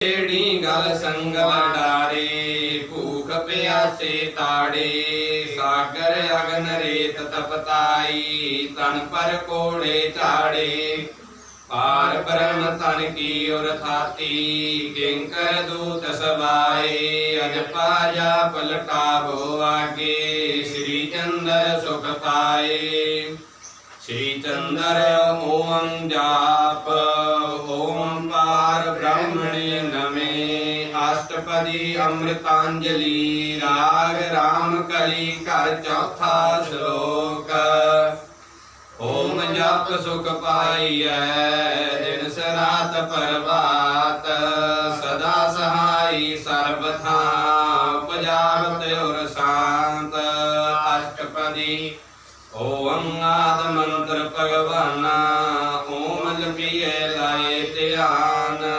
ਏੜੀ ਗਲ ਸੰਗਲ ਡਾਰੇ, ਭੂਖ ਪਿਆਸੇ ਤਾੜੇ, ਸਾਗਰ ਅਗਨ ਰੇਤ ਤਪਤਾਈ, ਤਨ ਪਰ ਕੋੜੇ ਝਾੜੇ। ਪਾਰ ਬ੍ਰਹਮ ਤਨ ਕੀ ਔਰ ਥਾਤੀ, ਕਿੰਕਰ ਦੂਤ ਸਬਾਏ ਅਜ ਪਾਜਾ ਪਲਟਾ ਭੋ ਸ੍ਰੀ ਚੰਦਰ ਸੁਖ ਪਾਏ। ਸ੍ਰੀ ਚੰਦਰ ਓਮ ਜਾਪ, ਓਮ ब्रह्मणे नमे अष्टपदी अमृतांजलि, राग राम कली, कर चौथा श्लोक। ओम जप सुख पाई दिन सरात परवात। सदा सहाय सर्वथा उपजावत और शांत। अष्टपदी, ओम आदमंत्र भगवाना। ओम जपिए लाए ध्यान।